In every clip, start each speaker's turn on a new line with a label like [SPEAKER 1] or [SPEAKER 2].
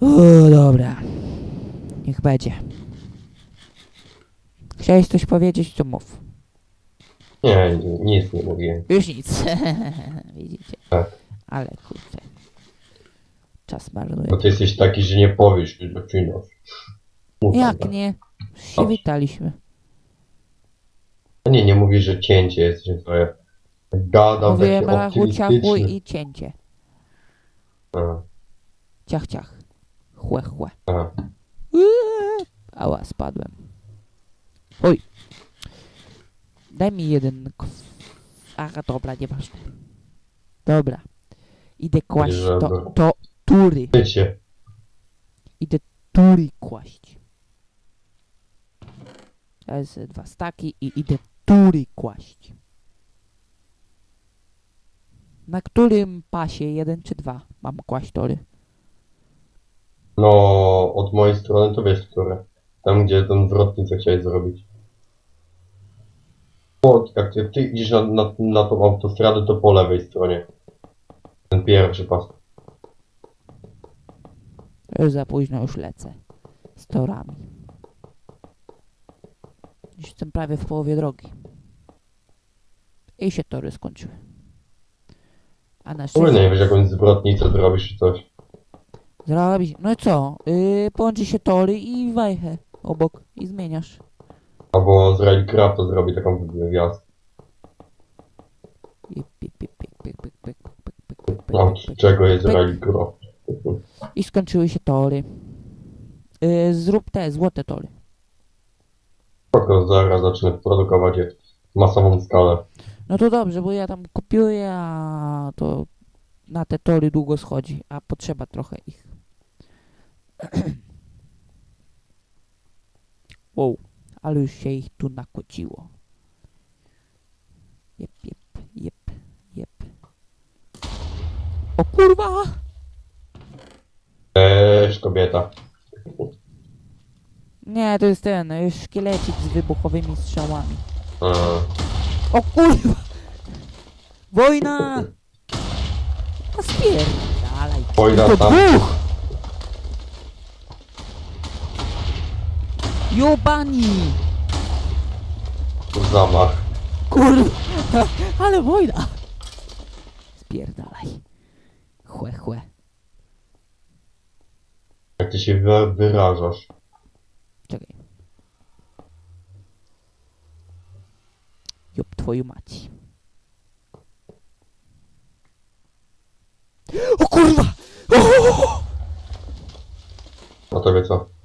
[SPEAKER 1] O, dobra. Niech będzie. Chciałeś coś powiedzieć, to mów.
[SPEAKER 2] Nie, nic nie mówiłem.
[SPEAKER 1] Już nic. Widzicie?
[SPEAKER 2] Tak.
[SPEAKER 1] Ale kurde. Czas marnuje.
[SPEAKER 2] Bo ty jesteś taki, że nie powiesz, że zaczynasz. Mów
[SPEAKER 1] Jak
[SPEAKER 2] tak.
[SPEAKER 1] nie? Się witaliśmy.
[SPEAKER 2] A nie, nie mówisz, że cięcie jest, że to ja gadam
[SPEAKER 1] Mówiłem
[SPEAKER 2] takie
[SPEAKER 1] rachu, ciachu
[SPEAKER 2] optymistyczne.
[SPEAKER 1] i cięcie.
[SPEAKER 2] A,
[SPEAKER 1] Ciach, ciach. Chłe, chłe. Eee, Ała, spadłem. Oj. Daj mi jeden. Aha, dobra, nieważne. Dobra. Idę kłaść to, to tury.
[SPEAKER 2] Wiecie,
[SPEAKER 1] Idę tury kłaść. Teraz dwa staki i idę tury kłaść. Na którym pasie? Jeden czy dwa mam kłaść tory?
[SPEAKER 2] No od mojej strony to wiesz, które. Tam, gdzie ten zwrotnicę chciałeś zrobić. Po, jak ty, ty idziesz na, na, na tą autostradę, to po lewej stronie. Ten pierwszy pas.
[SPEAKER 1] Już za późno, już lecę. Z torami. Już jestem prawie w połowie drogi. I się tory skończyły. A na
[SPEAKER 2] Kurde, nie
[SPEAKER 1] szczęście
[SPEAKER 2] wiesz, jakąś zwrotnicę zrobisz czy coś.
[SPEAKER 1] Zrobić. No i co? Yy, połączy się tory i wajchę obok i zmieniasz.
[SPEAKER 2] Albo z Railcraft to zrobi taką wjazd.
[SPEAKER 1] I, pik, pik, pik, pik, pik, pik, pik, pik, pik,
[SPEAKER 2] No,
[SPEAKER 1] pik,
[SPEAKER 2] z
[SPEAKER 1] pik.
[SPEAKER 2] czego jest
[SPEAKER 1] Pyk.
[SPEAKER 2] Railcraft?
[SPEAKER 1] I skończyły się tory. Yy, zrób te złote tory.
[SPEAKER 2] Spoko, zaraz zacznę produkować je w masową skalę.
[SPEAKER 1] No to dobrze, bo ja tam kopiuję, a to na te tory długo schodzi, a potrzeba trochę ich. wow, ale już się ich tu nakłociło. Jep, jep, jep, jep. O kurwa!
[SPEAKER 2] Cześć, kobieta.
[SPEAKER 1] Nie, to jest ten, y, szkielecik z wybuchowymi strzałami.
[SPEAKER 2] A,
[SPEAKER 1] O kurwa! Wojna! A spierdalaj.
[SPEAKER 2] Wojna
[SPEAKER 1] To
[SPEAKER 2] tam.
[SPEAKER 1] dwóch! Jobani!
[SPEAKER 2] zamach.
[SPEAKER 1] Kurwa! Ale wojna! Spierdalaj. Chłe, chłe.
[SPEAKER 2] Jak ty się wy- wyrażasz.
[SPEAKER 1] Czekaj. Job twoją mać. O kurwa! O!
[SPEAKER 2] A tobie co?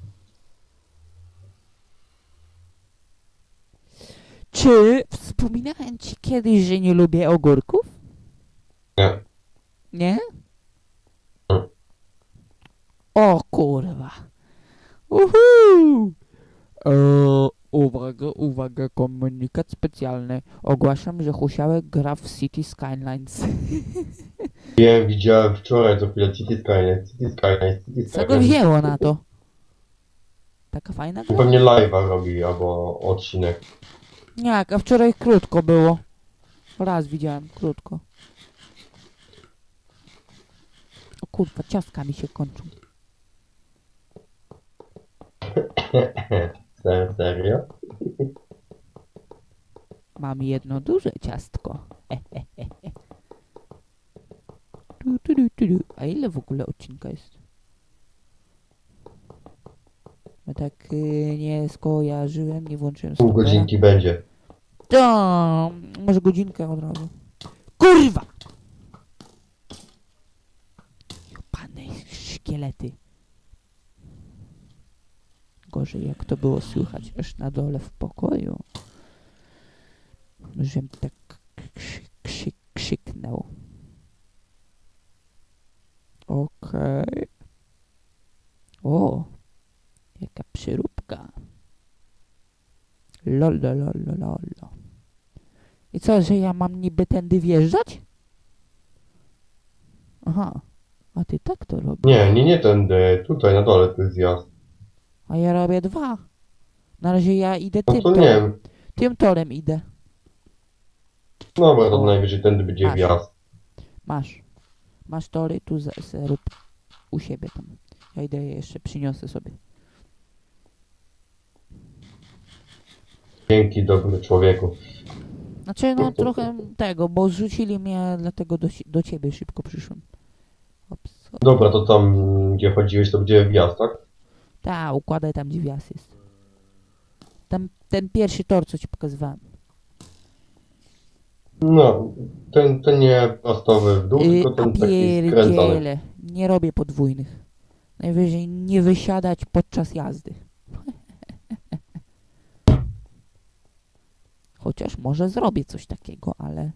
[SPEAKER 1] Czy wspominałem ci kiedyś, że nie lubię ogórków?
[SPEAKER 2] Nie.
[SPEAKER 1] Nie? O kurwa. Uhu! E, uwaga, uwaga, komunikat specjalny. Ogłaszam, że Husiałek gra w City Skylines.
[SPEAKER 2] Wiem, widziałem wczoraj co chwilę City Skyline, City Skyline, City
[SPEAKER 1] Co go wzięło na to? Taka fajna gra?
[SPEAKER 2] Pewnie live'a robi, albo odcinek.
[SPEAKER 1] Nie, a wczoraj krótko było. Raz widziałem, krótko. O kurwa, ciastka mi się kończą.
[SPEAKER 2] Se- Serio?
[SPEAKER 1] Mam jedno duże ciastko. Tu, tu, tu, tu, tu. A ile w ogóle odcinka jest? Bo tak y, nie skojarzyłem, nie włączyłem
[SPEAKER 2] Pół
[SPEAKER 1] stopera.
[SPEAKER 2] godzinki będzie.
[SPEAKER 1] To może godzinkę od razu. Kurwa! Pane szkielety. Gorzej jak to było słychać aż na dole w pokoju. Żebym tak Lolo, lolo, lolo. I co, że ja mam niby tędy wjeżdżać? Aha. A ty tak to robisz.
[SPEAKER 2] Nie, nie, nie tędy, tutaj na dole to jest zjazd.
[SPEAKER 1] A ja robię dwa. Na razie ja idę
[SPEAKER 2] No
[SPEAKER 1] tym
[SPEAKER 2] to nie
[SPEAKER 1] torem.
[SPEAKER 2] wiem.
[SPEAKER 1] Tym torem idę.
[SPEAKER 2] Dobra, to
[SPEAKER 1] O.
[SPEAKER 2] najwyżej tędy będzie
[SPEAKER 1] Masz.
[SPEAKER 2] wjazd.
[SPEAKER 1] Masz. Masz tory, tu za- se rób u siebie tam. Ja idę je jeszcze przyniosę sobie.
[SPEAKER 2] Dzięki dobry człowieku.
[SPEAKER 1] Znaczy, no trochę tego, bo zrzucili mnie, dlatego do, si- do ciebie szybko przyszłem. Ops.
[SPEAKER 2] Dobra, to tam gdzie chodziłeś, to gdzie wjazd, tak?
[SPEAKER 1] Ta, układaj tam, gdzie wjazd jest. Tam ten pierwszy tor, co ci pokazywałem.
[SPEAKER 2] No, ten, ten nie prostowy w dół,
[SPEAKER 1] Yy,
[SPEAKER 2] tylko ten taki skręcony.
[SPEAKER 1] nie robię podwójnych. Najwyżej nie wysiadać podczas jazdy. Chociaż może zrobię coś takiego, ale...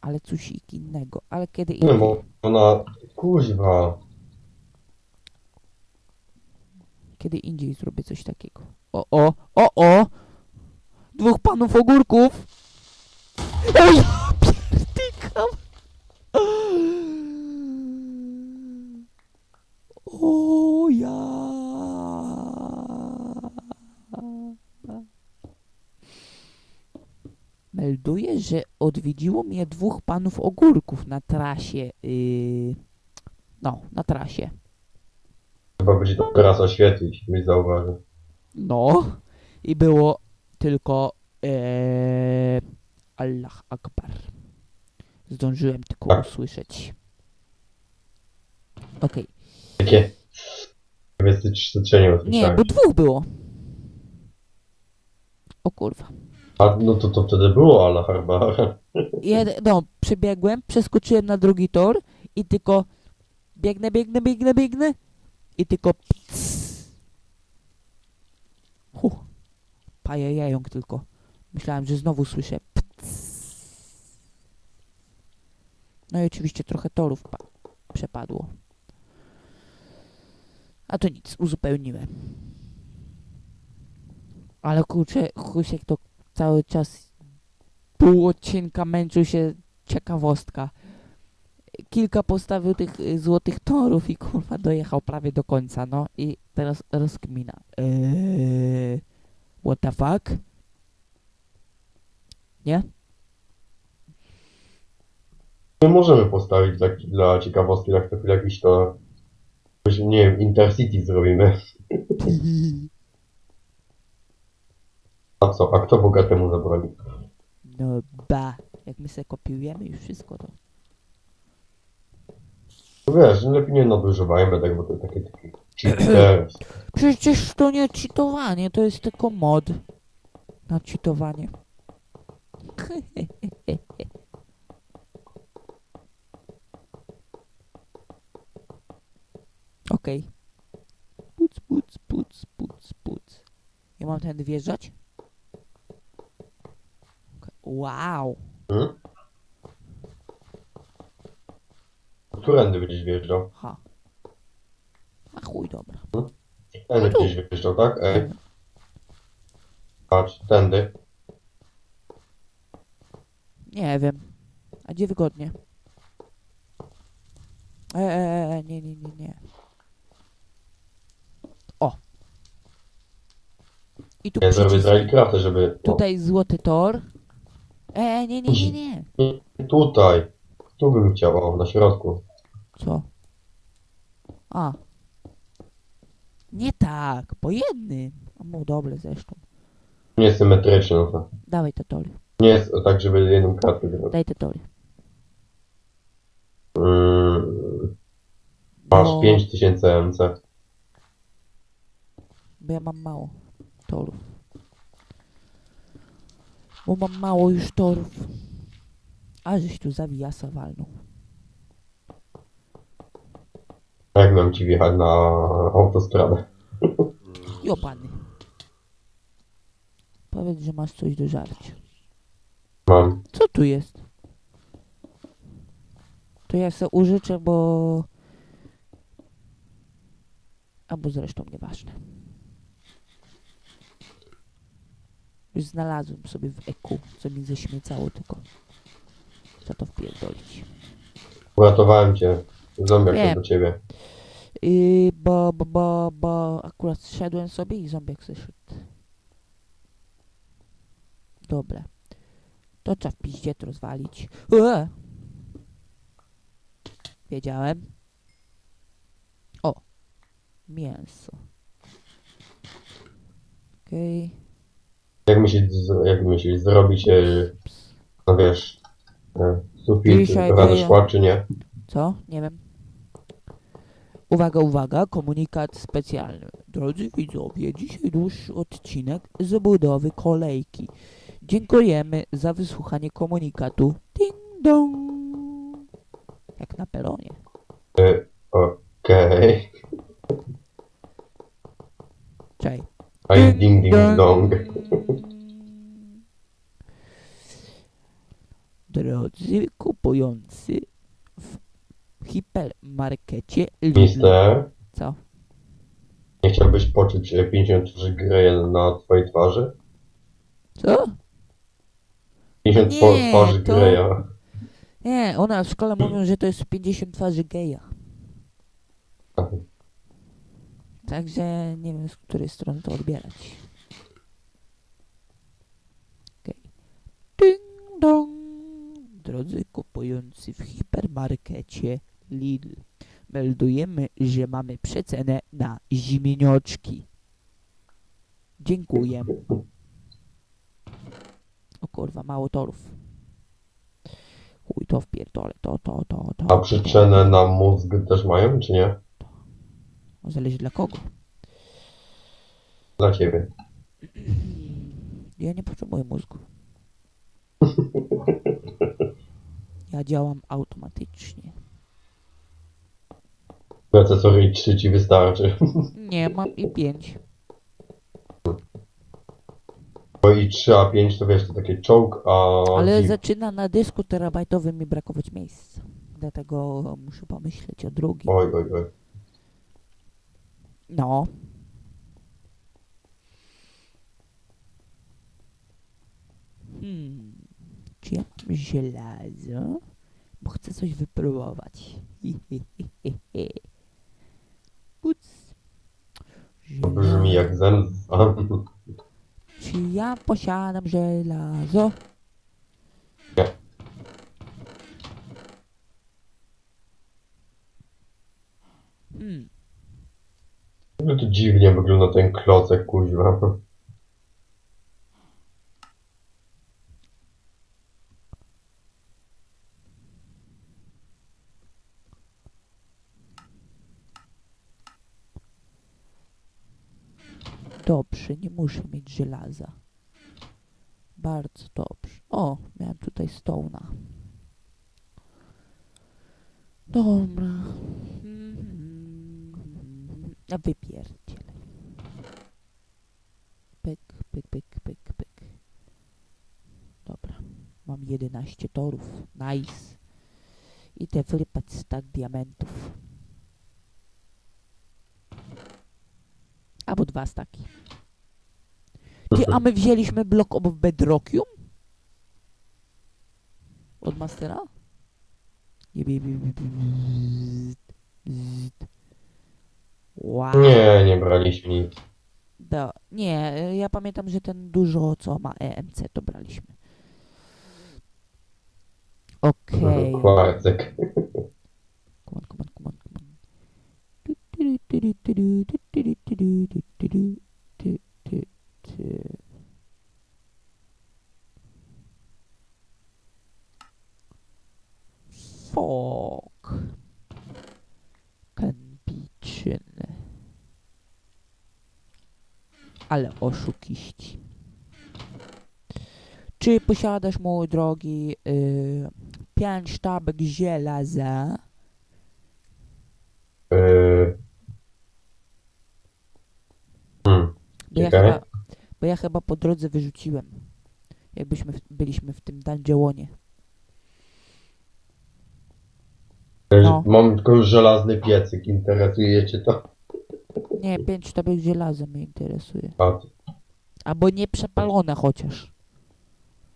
[SPEAKER 1] Ale coś innego. Ale kiedy
[SPEAKER 2] Nie, bo ona, kuźwa,
[SPEAKER 1] Kiedy indziej zrobię coś takiego. O, o, o, o! Dwóch panów ogórków! O ja pierdykam! O ja! Melduję, że odwiedziło mnie dwóch panów ogórków na trasie. Yy, no, na trasie.
[SPEAKER 2] chyba będzie to teraz oświetlić, byś zauważył.
[SPEAKER 1] No, i było tylko e, Allah Akbar. Zdążyłem tylko
[SPEAKER 2] Tak.
[SPEAKER 1] usłyszeć. Okej.
[SPEAKER 2] Wystyczenie
[SPEAKER 1] Nie, bo dwóch było. O kurwa.
[SPEAKER 2] No to, to wtedy było Allah Akbar.
[SPEAKER 1] Jed, no, przebiegłem, przeskoczyłem na drugi tor i tylko biegnę, biegnę, biegnę, biegnę i tylko pc. Huh. Paja tylko. Myślałem, że znowu słyszę pc. No i oczywiście trochę torów pa- przepadło. A to nic, uzupełniłem. Ale kurczę, Husiek to cały czas pół odcinka męczył się ciekawostka. Kilka postawił tych y, złotych torów i kurwa dojechał prawie do końca, no i teraz rozkmina. Eee, what the fuck? Nie?
[SPEAKER 2] My możemy postawić dla, dla ciekawostki na chwilę jakiś to, nie wiem, Intercity zrobimy. A co, a kto bogatemu zabroni?
[SPEAKER 1] No ba. Jak my se kopiujemy już wszystko to.
[SPEAKER 2] No Wiesz, lepiej nie nadużywajmy tego, bo to takie takie cheaters.
[SPEAKER 1] Przecież to nie cheatowanie, to jest tylko mod na cheatowanie. Okej. Puc, puc, puc, puc, puc. Ja mam tędy wjeżdżać? Wow.
[SPEAKER 2] Hmm? Którędy będziesz wjeżdżał?
[SPEAKER 1] Ha. A chuj, dobra.
[SPEAKER 2] Tędy
[SPEAKER 1] No tu.
[SPEAKER 2] będziesz wjeżdżał, tak? Ej, patrz, tędy.
[SPEAKER 1] Nie wiem. A gdzie wygodnie? E, e, e, nie, nie, nie, nie. O! I tu
[SPEAKER 2] Ja zrobię
[SPEAKER 1] przycisk.
[SPEAKER 2] Railcrafta, żeby...
[SPEAKER 1] Tutaj złoty tor. E, nie, nie, nie, nie.
[SPEAKER 2] Tutaj. Tu bym chciał, o, na środku.
[SPEAKER 1] Co? A. Nie tak, po jednym. A mu dobre zresztą.
[SPEAKER 2] Nie symetryczny, no to.
[SPEAKER 1] Dawaj te tory.
[SPEAKER 2] Nie jest tak, żeby jedną kratkę zrobić.
[SPEAKER 1] Daj te tory.
[SPEAKER 2] Mm, masz
[SPEAKER 1] No,
[SPEAKER 2] 5000 MC.
[SPEAKER 1] Bo ja mam mało torów. Bo mam mało już torów. A żeś tu zawijasa walnął.
[SPEAKER 2] Jak mam ci wjechać na autostradę?
[SPEAKER 1] Jopany. Powiedz, że masz coś do żarcia.
[SPEAKER 2] Mam.
[SPEAKER 1] Co tu jest? To ja se użyczę, bo... Albo zresztą nieważne. Już znalazłem sobie w eku, co mi ześmiecało tylko. Co to wpierdolić.
[SPEAKER 2] Uratowałem cię. Zombiak się do ciebie.
[SPEAKER 1] Yy, bo, bo, bo, bo akurat szedłem sobie i zombiak zeszedł. Dobra. To trzeba w piździet rozwalić. Ue! Wiedziałem. O. Mięso. Okej.
[SPEAKER 2] Jak myślisz, jak myślisz zrobić, e, no wiesz, e, sufit
[SPEAKER 1] Dzisiaj
[SPEAKER 2] szła, czy nie?
[SPEAKER 1] Co? Nie wiem. Uwaga, uwaga, komunikat specjalny. Drodzy widzowie, dzisiaj dłuższy odcinek z budowy kolejki. Dziękujemy za wysłuchanie komunikatu. Ding dong. Jak na peronie.
[SPEAKER 2] E, Okej. Okay. ding ding dong.
[SPEAKER 1] Drodzy kupujący w hipermarkecie Lidl.
[SPEAKER 2] Mister,
[SPEAKER 1] Co?
[SPEAKER 2] nie chciałbyś poczuć e, 53 gry na twojej twarzy?
[SPEAKER 1] Co?
[SPEAKER 2] 50
[SPEAKER 1] Nie,
[SPEAKER 2] twarzy
[SPEAKER 1] to-
[SPEAKER 2] Greya.
[SPEAKER 1] Nie, ona w szkole mówią, że to jest 50 twarzy geja. Także nie wiem, z której strony to odbierać. Okej. Ding dong. Drodzy kupujący w hipermarkecie Lidl, meldujemy, że mamy przecenę na zimionioczki. Dziękuję. O kurwa, mało torów. Chuj, to wpierdolę, to, to, to, to.
[SPEAKER 2] A przyczynę na mózg też mają, czy nie?
[SPEAKER 1] Zależy dla kogo.
[SPEAKER 2] Dla ciebie.
[SPEAKER 1] Ja nie potrzebuję mózgu. Ja działam automatycznie.
[SPEAKER 2] Procesory 3 ci wystarczy.
[SPEAKER 1] Nie, mam i 5.
[SPEAKER 2] Bo i 3 a 5 to wiesz, to takie czołg, a...
[SPEAKER 1] Ale zaczyna na dysku terabajtowym mi brakować miejsca. Dlatego muszę pomyśleć o drugim.
[SPEAKER 2] Oj, oj, oj.
[SPEAKER 1] No. Mam żelazo? Bo chcę coś wypróbować. Puc.
[SPEAKER 2] To brzmi jak zemsta.
[SPEAKER 1] Czy ja posiadam żelazo?
[SPEAKER 2] Nie.
[SPEAKER 1] Hmm.
[SPEAKER 2] No to dziwnie wygląda ten klocek, kuźwa.
[SPEAKER 1] Dobrze, nie muszę mieć żelaza. Bardzo dobrze. O, miałem tutaj stołna. Dobra. A wypierdziel. Pyk, pyk, pyk, pyk, pyk. Dobra. Mam 11 torów. Nice. Idę wyrypać stak diamentów. Albo dwa staki. Ty, a my wzięliśmy blok of Bedrockium? Od Mastera? Wow.
[SPEAKER 2] Nie, nie braliśmy nic.
[SPEAKER 1] Do, nie, y, ja pamiętam, że ten dużo co ma EMC to braliśmy. Okej.
[SPEAKER 2] Kwarcek.
[SPEAKER 1] Come on, come on, come Ale oszukiści. Czy posiadasz, mój drogi, y, pięć sztabek żelaza?
[SPEAKER 2] Yy... Hmm.
[SPEAKER 1] Bo ja, chyba, bo ja chyba po drodze wyrzuciłem. Jakbyśmy w, byliśmy w tym dungeonie. No.
[SPEAKER 2] Mam tylko żelazny piecyk, interesuje cię to?
[SPEAKER 1] Nie, pięć sztabek żelaza mnie interesuje.
[SPEAKER 2] A,
[SPEAKER 1] Albo nieprzepalone chociaż.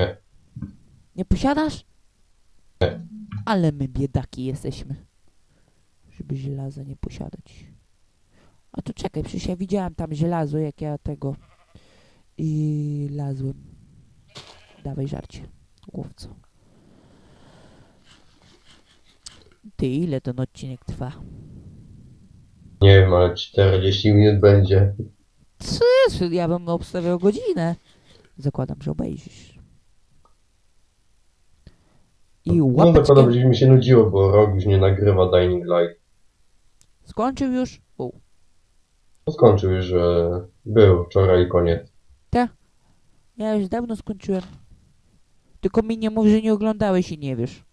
[SPEAKER 2] Nie.
[SPEAKER 1] Nie posiadasz?
[SPEAKER 2] Nie.
[SPEAKER 1] Ale my biedaki jesteśmy. Żeby żelaza nie posiadać. A to czekaj, przecież ja widziałem tam żelazo, jak ja tego i lazłem. Dawaj żarcie, głowco. Ty, ile ten odcinek trwa?
[SPEAKER 2] Nie wiem, ale 40 minut będzie.
[SPEAKER 1] Co jest? Ja bym obstawiał godzinę. Zakładam, że obejrzysz. I
[SPEAKER 2] No
[SPEAKER 1] łapeczkę...
[SPEAKER 2] zakładam, że mi się nudziło, bo rok już nie nagrywa Dying Light.
[SPEAKER 1] Skończył już? U.
[SPEAKER 2] To skończył już, że był wczoraj i koniec.
[SPEAKER 1] Ja już dawno skończyłem. Tylko mi nie mów, że nie oglądałeś i nie wiesz.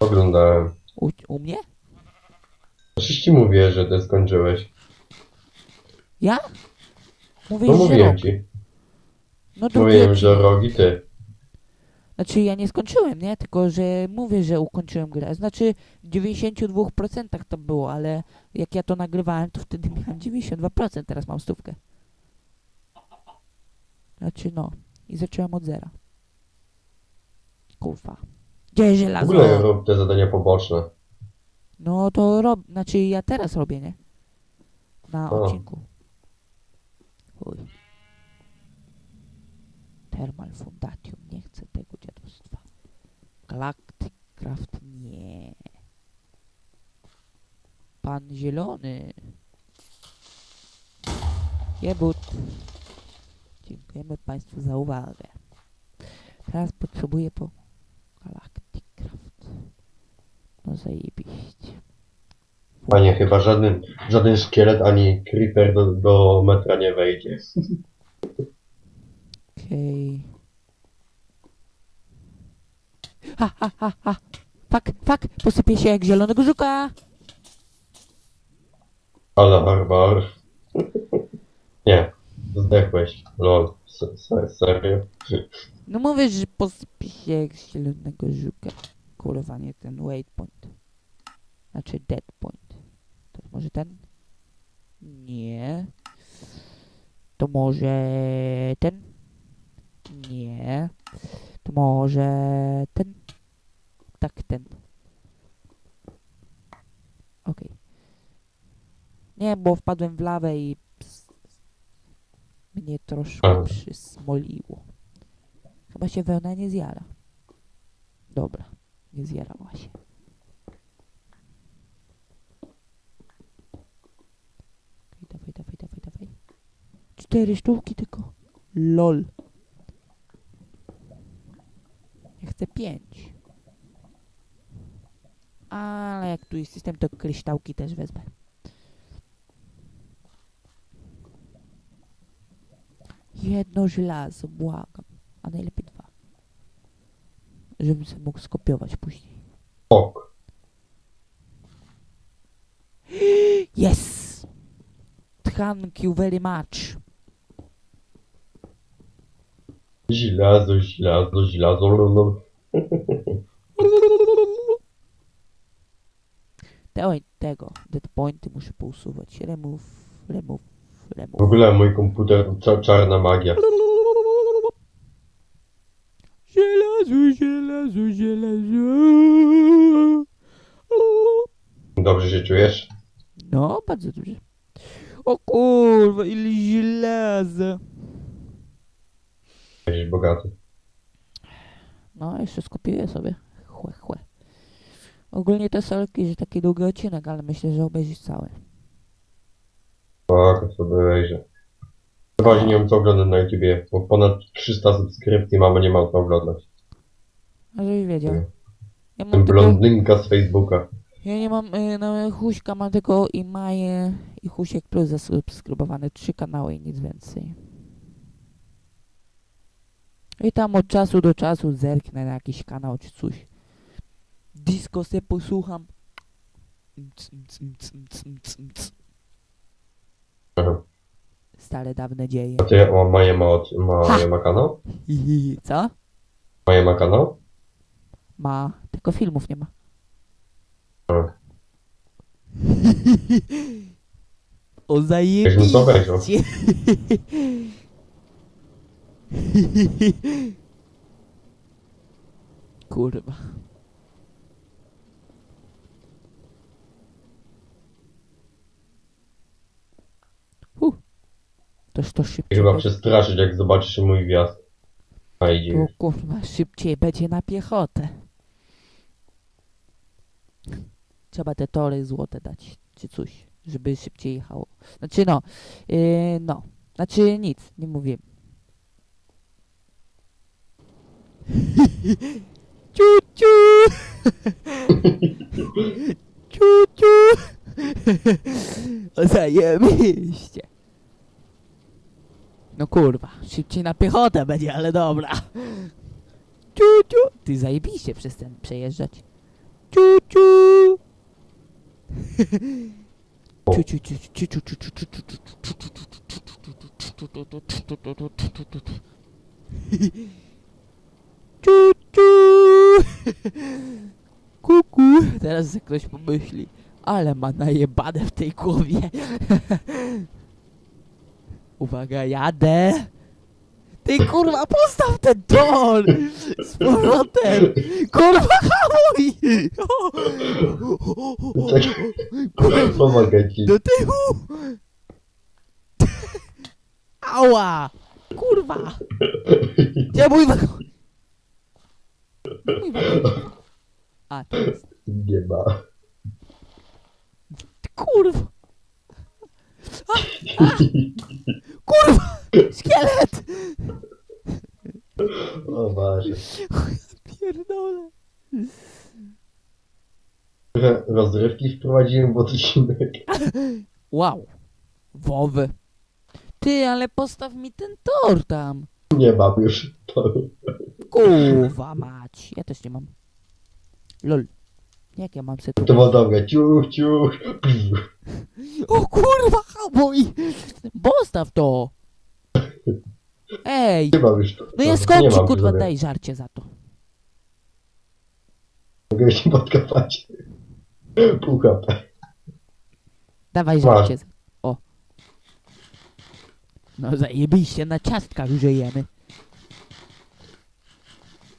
[SPEAKER 2] Oglądałem.
[SPEAKER 1] U, u mnie?
[SPEAKER 2] Oczywiście mówię, że ty skończyłeś.
[SPEAKER 1] Ja?
[SPEAKER 2] No
[SPEAKER 1] że
[SPEAKER 2] mówiłem
[SPEAKER 1] rok.
[SPEAKER 2] ci.
[SPEAKER 1] No
[SPEAKER 2] Mówiłem, że rok i ty.
[SPEAKER 1] Znaczy ja nie skończyłem, nie? Tylko, że mówię, że ukończyłem grę. Znaczy w 92% to było, ale jak ja to nagrywałem, to wtedy miałem 92%, teraz mam stówkę. Znaczy no. I zacząłem od zera. Kurwa. Gdzie jest
[SPEAKER 2] W
[SPEAKER 1] żelazo?
[SPEAKER 2] ogóle rób te zadania poboczne.
[SPEAKER 1] No to rob... Znaczy ja teraz robię, nie? Na
[SPEAKER 2] O.
[SPEAKER 1] odcinku. Chuj. Thermal Fundatium. Nie chcę tego dziadostwa. Galactic Craft. Nie. Pan Zielony. Jebut. Dziękujemy Państwu za uwagę. Teraz potrzebuję po Galactic Craft. No zajebiście.
[SPEAKER 2] Panie, chyba żaden, żaden szkielet ani creeper do, do metra nie wejdzie.
[SPEAKER 1] Okej. Ha, ha, ha, ha. Fak, fak, posypie się jak zielonego żuka.
[SPEAKER 2] Ale barbar. Nie, zdechłeś. Lol, Se- se- serio?
[SPEAKER 1] No mówię, że posypie się jak zielonego żuka. Kurwa, nie ten waypoint. Znaczy dead point. Może ten? Nie. To może ten? Nie. To może ten? Tak, ten. Okej. Nie, bo wpadłem w lawę i ps, mnie troszkę przysmoliło. Chyba się wełna nie zjara. Dobra, nie zjarała się. Okej, dawaj, dawaj, dawaj, dawaj. Cztery sztuki tylko. LOL. Ja chcę pięć. Ale jak tu jest system, to kryształki też wezmę. Jedno żelazo, błagam. A najlepiej dwa. Żebym sobie mógł skopiować później.
[SPEAKER 2] Ok.
[SPEAKER 1] Yes! Thank you very much.
[SPEAKER 2] Żelazo, żelazo, żelazo.
[SPEAKER 1] Te, oj, tego, dead pointy muszę pousuwać. Remove, remove,
[SPEAKER 2] W
[SPEAKER 1] remove.
[SPEAKER 2] ogóle mój komputer cza, czarna magia.
[SPEAKER 1] Żelazo, żelazo, żelazo.
[SPEAKER 2] Dobrze się czujesz?
[SPEAKER 1] No, bardzo dobrze. O kurwa, ile żelaza.
[SPEAKER 2] Jesteś bogaty.
[SPEAKER 1] No, jeszcze skopiuję sobie. Chłe, chłe. Ogólnie to są jakiś taki długi odcinek, ale myślę, że obejrzysz cały.
[SPEAKER 2] Tak, sobie. Chyba, że nie mam co oglądać na YouTubie, bo ponad 300 subskrypcji mamy, nie mam co oglądać.
[SPEAKER 1] A żebyś wiedział. Ja mam
[SPEAKER 2] blondynka z Facebooka.
[SPEAKER 1] ja nie mam, y, no Huśka mam tylko i Maję i Husiek Plus zasubskrybowane. Trzy kanały i nic więcej. I tam od czasu do czasu zerknę na jakiś kanał czy coś. Disco se posłucham. Stare dawne dzieje.
[SPEAKER 2] A ty, o, Maja ma, od- Maja ma kanał?
[SPEAKER 1] Co?
[SPEAKER 2] Maja ma kanał?
[SPEAKER 1] Ma, tylko filmów nie ma.
[SPEAKER 2] A.
[SPEAKER 1] O
[SPEAKER 2] to
[SPEAKER 1] zajebiście. Kurwa. Huh. Toż to szybciej.
[SPEAKER 2] Chyba
[SPEAKER 1] będzie-
[SPEAKER 2] przestraszyć, jak zobaczysz mój wjazd. A idzie już.
[SPEAKER 1] kurwa szybciej będzie na piechotę. Trzeba te tory złote dać, czy coś. żeby szybciej jechało. Znaczy no, yy, no, znaczy nic, nie mówię. Ciu, ciu. ciu, ciu. Zajebiście. No kurwa, szybciej na piechotę będzie, ale dobra. Ciu, ciu. Ty zajebiście przez ten przejeżdżać. Ciu, ciu. Ciu, ciu, ciu, ciu, ciu, ciu, ciu, ciu, ciu, ciu, ciu. Ciu, ciu. Kuku. Teraz jak ktoś pomyśli, ale ma najebane w tej głowie. Uwaga, jadę. Ty kurwa, postaw ten tor! Z powrotem! Kurwa, hamuj!
[SPEAKER 2] Czekaj, pomogę ci.
[SPEAKER 1] Do tyłu! Ała! Kurwa! Gdzie mój wagon? Mój. A, to jest.
[SPEAKER 2] Nie ma.
[SPEAKER 1] Kurwa! A, a, kurwa! Szkielet!
[SPEAKER 2] O Boże.
[SPEAKER 1] Pierdolę.
[SPEAKER 2] Trochę Rozrywki wprowadziłem w odcinek.
[SPEAKER 1] Wow. Wowy. Ty, ale postaw mi ten tor tam.
[SPEAKER 2] Nie mam już toru.
[SPEAKER 1] Kurwa mać. Ja też nie mam. Lol. Jak ja mam.
[SPEAKER 2] To było dobre. Ciuch, ciuch.
[SPEAKER 1] O kurwa, hamuj! Postaw to! Ej!
[SPEAKER 2] Nie mam już.
[SPEAKER 1] No ja
[SPEAKER 2] Nie
[SPEAKER 1] skończę,
[SPEAKER 2] mam
[SPEAKER 1] kurwa,
[SPEAKER 2] sobie.
[SPEAKER 1] daj żarcie za to.
[SPEAKER 2] Mogę się podkopać. Pół HP.
[SPEAKER 1] Dawaj
[SPEAKER 2] Masz.
[SPEAKER 1] żarcie. za- O. No zajebiście, na ciastkach żyjemy.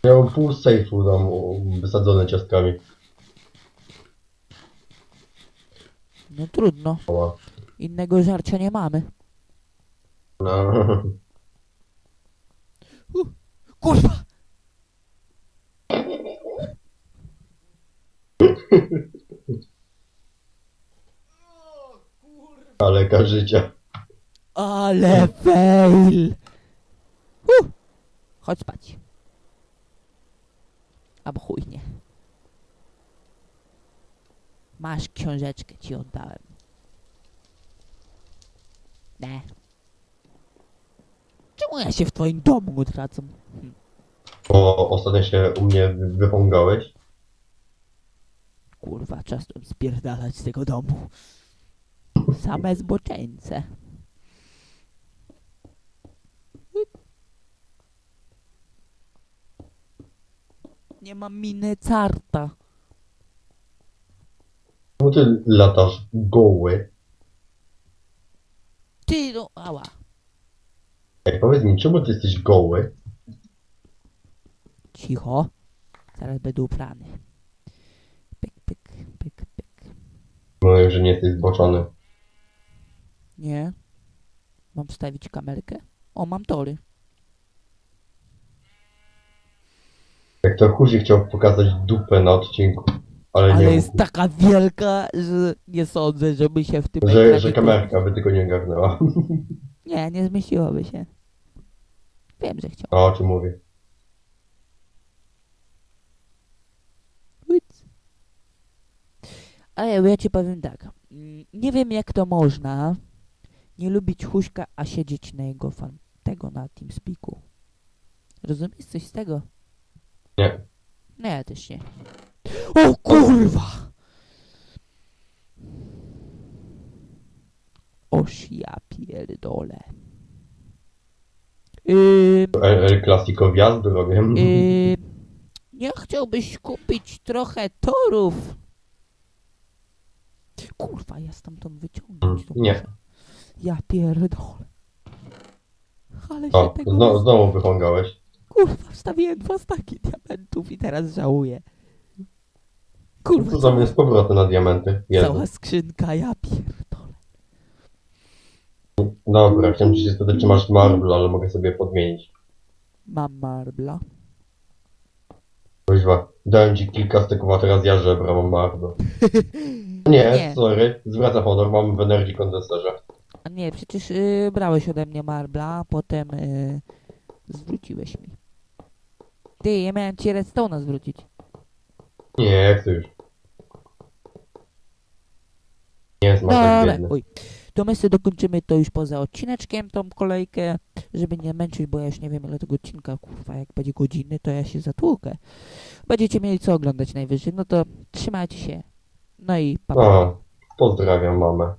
[SPEAKER 2] Miałem pół sejfu tam u- wysadzone ciastkami.
[SPEAKER 1] No trudno, innego żarcia nie mamy.
[SPEAKER 2] No.
[SPEAKER 1] Kurwa!
[SPEAKER 2] Kaleka życia.
[SPEAKER 1] Ale fail! Uh. Chodź spać. Albo chuj nie. Masz książeczkę, ci oddałem. Ne. Czemu ja się w twoim domu odwracam? Hm.
[SPEAKER 2] Bo ostatnio się u mnie wy- wypągałeś.
[SPEAKER 1] Kurwa, czas tu spierdalać z tego domu. Same zboczeńce. Nie mam miny carta.
[SPEAKER 2] Czemu ty latasz goły?
[SPEAKER 1] Ty no, ała.
[SPEAKER 2] Ej, powiedz mi, czemu ty jesteś goły?
[SPEAKER 1] Cicho. Zaraz będę uprany. Pyk, pyk, pyk, pyk.
[SPEAKER 2] Mówię, że nie jesteś zboczony.
[SPEAKER 1] Nie. Mam wstawić kamerkę? O, mam tory.
[SPEAKER 2] To chuj chciał pokazać dupę na odcinku. Ale,
[SPEAKER 1] Ale
[SPEAKER 2] nie
[SPEAKER 1] jest
[SPEAKER 2] mógł.
[SPEAKER 1] taka wielka, że nie sądzę, żeby się w tym
[SPEAKER 2] Że,
[SPEAKER 1] ekranie
[SPEAKER 2] że kamerka by tylko nie garnęła.
[SPEAKER 1] Nie, nie zmieściłoby się. Wiem, że chciał.
[SPEAKER 2] O, o czym mówię?
[SPEAKER 1] Łyc. Ale ja ci powiem tak. mm, Nie wiem jak to można nie lubić huśka, a siedzieć na jego fan tego na TeamSpeaku. Rozumiesz coś z tego?
[SPEAKER 2] Nie.
[SPEAKER 1] Nie, ja też nie. O kurwa! Oż ja pierdolę. Ym,
[SPEAKER 2] El, El Clasico robię.
[SPEAKER 1] Ym, nie chciałbyś kupić trochę torów? Kurwa, ja stamtąd wyciągnąć to
[SPEAKER 2] Nie.
[SPEAKER 1] muszę. Ja pierdolę. Ale się
[SPEAKER 2] O,
[SPEAKER 1] tego
[SPEAKER 2] znowu,
[SPEAKER 1] nie...
[SPEAKER 2] znowu wypągałeś.
[SPEAKER 1] Kurwa, wstawiłem dwa staki diamentów i teraz żałuję. Kurwa,
[SPEAKER 2] Co
[SPEAKER 1] cała,
[SPEAKER 2] zamiast z powrotem na diamenty? Jezu.
[SPEAKER 1] cała skrzynka, ja pierdolę.
[SPEAKER 2] Dobra, chciałem ci się spytać, czy masz marble, ale mogę sobie podmienić.
[SPEAKER 1] Mam marbla.
[SPEAKER 2] Kuźwa, dałem ci kilka styków, a teraz ja żebra mam. Nie,
[SPEAKER 1] Nie.
[SPEAKER 2] sorry, zwraca honor, mam w energii kondenserze.
[SPEAKER 1] A nie, przecież y, brałeś ode mnie marbla, a potem y, zwróciłeś mi. Ty, ja miałem ci redstone'a zwrócić.
[SPEAKER 2] Nie, jak to już. Nie jest
[SPEAKER 1] Dobra,
[SPEAKER 2] biedny.
[SPEAKER 1] uj. To my sobie dokończymy to już poza odcineczkiem, tą kolejkę, żeby nie męczyć, bo ja już nie wiem ile tego odcinka, kurwa, jak będzie godziny, to ja się zatłukę. Będziecie mieli co oglądać najwyżej, no to trzymajcie się. No i pa. pa.
[SPEAKER 2] A, pozdrawiam mamę.